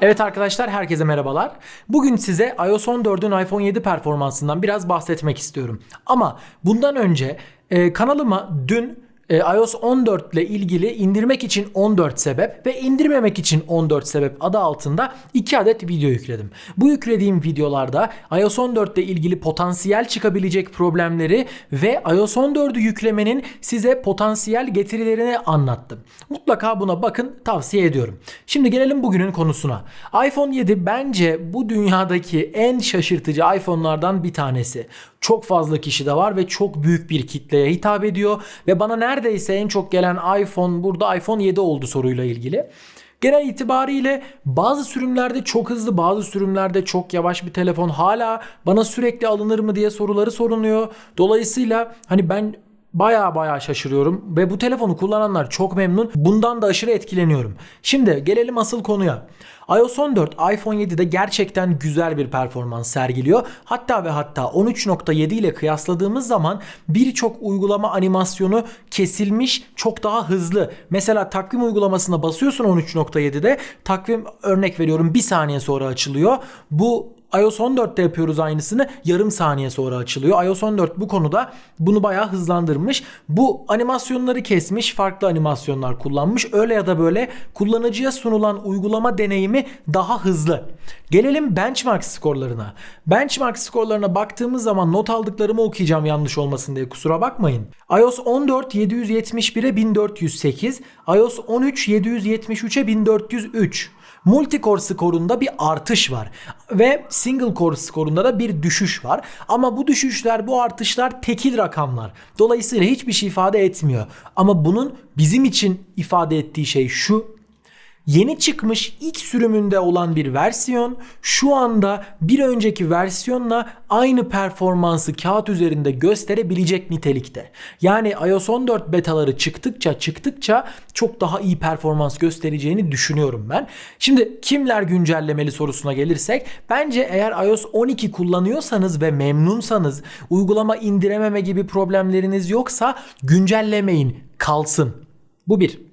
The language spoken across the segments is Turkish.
Evet arkadaşlar herkese merhabalar. Bugün size iOS 14'ün iPhone 7 performansından biraz bahsetmek istiyorum. Ama bundan önce e, kanalıma dün e, iOS 14 ile ilgili indirmek için 14 sebep ve indirmemek için 14 sebep adı altında 2 adet video yükledim. Bu yüklediğim videolarda iOS 14 ile ilgili potansiyel çıkabilecek problemleri ve iOS 14'ü yüklemenin size potansiyel getirilerini anlattım. Mutlaka buna bakın tavsiye ediyorum. Şimdi gelelim bugünün konusuna. iPhone 7 bence bu dünyadaki en şaşırtıcı iPhone'lardan bir tanesi. Çok fazla kişi de var ve çok büyük bir kitleye hitap ediyor ve bana neredeyse en çok gelen iPhone burada iPhone 7 oldu soruyla ilgili. Genel itibariyle bazı sürümlerde çok hızlı, bazı sürümlerde çok yavaş bir telefon. Hala bana sürekli alınır mı diye soruları soruluyor. Dolayısıyla hani ben baya baya şaşırıyorum ve bu telefonu kullananlar çok memnun. Bundan da aşırı etkileniyorum. Şimdi gelelim asıl konuya. iOS 14 iPhone 7'de gerçekten güzel bir performans sergiliyor. Hatta ve hatta 13.7 ile kıyasladığımız zaman birçok uygulama animasyonu kesilmiş, çok daha hızlı. Mesela takvim uygulamasına basıyorsun 13.7'de. Takvim örnek veriyorum bir saniye sonra açılıyor. Bu iOS 14'te yapıyoruz aynısını. Yarım saniye sonra açılıyor. iOS 14 bu konuda bunu bayağı hızlandırmış. Bu animasyonları kesmiş, farklı animasyonlar kullanmış. Öyle ya da böyle kullanıcıya sunulan uygulama deneyimi daha hızlı. Gelelim benchmark skorlarına. Benchmark skorlarına baktığımız zaman not aldıklarımı okuyacağım yanlış olmasın diye kusura bakmayın. iOS 14 771'e 1408, iOS 13 773'e 1403. Multicore skorunda bir artış var ve single core skorunda da bir düşüş var. Ama bu düşüşler, bu artışlar tekil rakamlar. Dolayısıyla hiçbir şey ifade etmiyor. Ama bunun bizim için ifade ettiği şey şu. Yeni çıkmış ilk sürümünde olan bir versiyon şu anda bir önceki versiyonla aynı performansı kağıt üzerinde gösterebilecek nitelikte. Yani iOS 14 betaları çıktıkça çıktıkça çok daha iyi performans göstereceğini düşünüyorum ben. Şimdi kimler güncellemeli sorusuna gelirsek bence eğer iOS 12 kullanıyorsanız ve memnunsanız uygulama indirememe gibi problemleriniz yoksa güncellemeyin kalsın. Bu bir.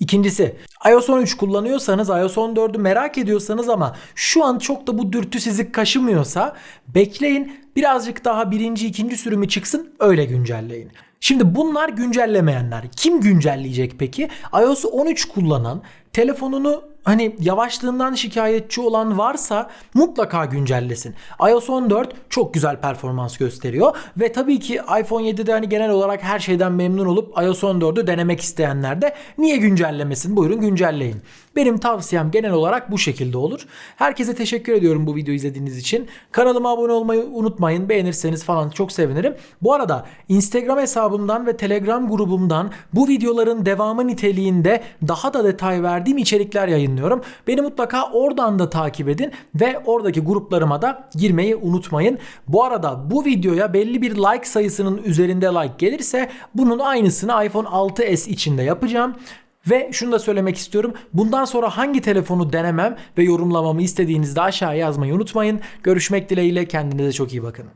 İkincisi iOS 13 kullanıyorsanız iOS 14'ü merak ediyorsanız ama şu an çok da bu dürtü sizi kaşımıyorsa bekleyin birazcık daha birinci ikinci sürümü çıksın öyle güncelleyin. Şimdi bunlar güncellemeyenler. Kim güncelleyecek peki? iOS 13 kullanan telefonunu hani yavaşlığından şikayetçi olan varsa mutlaka güncellesin. iOS 14 çok güzel performans gösteriyor ve tabii ki iPhone 7'de hani genel olarak her şeyden memnun olup iOS 14'ü denemek isteyenler de niye güncellemesin? Buyurun güncelleyin. Benim tavsiyem genel olarak bu şekilde olur. Herkese teşekkür ediyorum bu videoyu izlediğiniz için. Kanalıma abone olmayı unutmayın. Beğenirseniz falan çok sevinirim. Bu arada Instagram hesabımdan ve Telegram grubumdan bu videoların devamı niteliğinde daha da detay verdiğim içerikler yayınlıyorum. Beni mutlaka oradan da takip edin ve oradaki gruplarıma da girmeyi unutmayın. Bu arada bu videoya belli bir like sayısının üzerinde like gelirse bunun aynısını iPhone 6s içinde yapacağım. Ve şunu da söylemek istiyorum. Bundan sonra hangi telefonu denemem ve yorumlamamı istediğinizde aşağıya yazmayı unutmayın. Görüşmek dileğiyle kendinize çok iyi bakın.